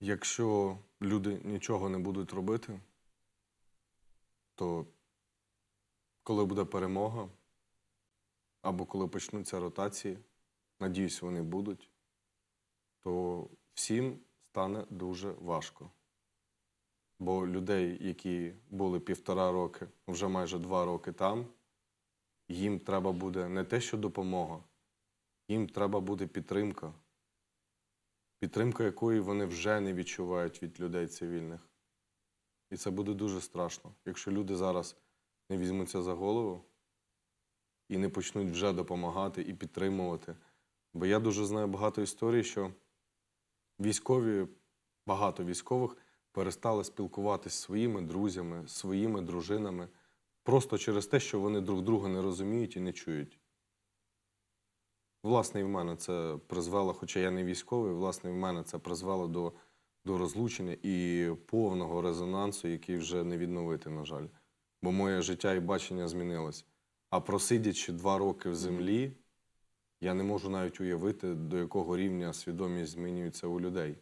Якщо люди нічого не будуть робити, то коли буде перемога, або коли почнуться ротації, надіюсь, вони будуть, то всім стане дуже важко. Бо людей, які були півтора роки, вже майже два роки там, їм треба буде не те, що допомога, їм треба буде підтримка. Підтримка якої вони вже не відчувають від людей цивільних. І це буде дуже страшно, якщо люди зараз не візьмуться за голову і не почнуть вже допомагати і підтримувати. Бо я дуже знаю багато історій, що військові, багато військових перестали спілкуватися зі своїми друзями, своїми дружинами, просто через те, що вони друг друга не розуміють і не чують. Власне, і в мене це призвело, хоча я не військовий, власне, і в мене це призвело до, до розлучення і повного резонансу, який вже не відновити, на жаль. Бо моє життя і бачення змінилось. А просидячи два роки в землі, я не можу навіть уявити, до якого рівня свідомість змінюється у людей.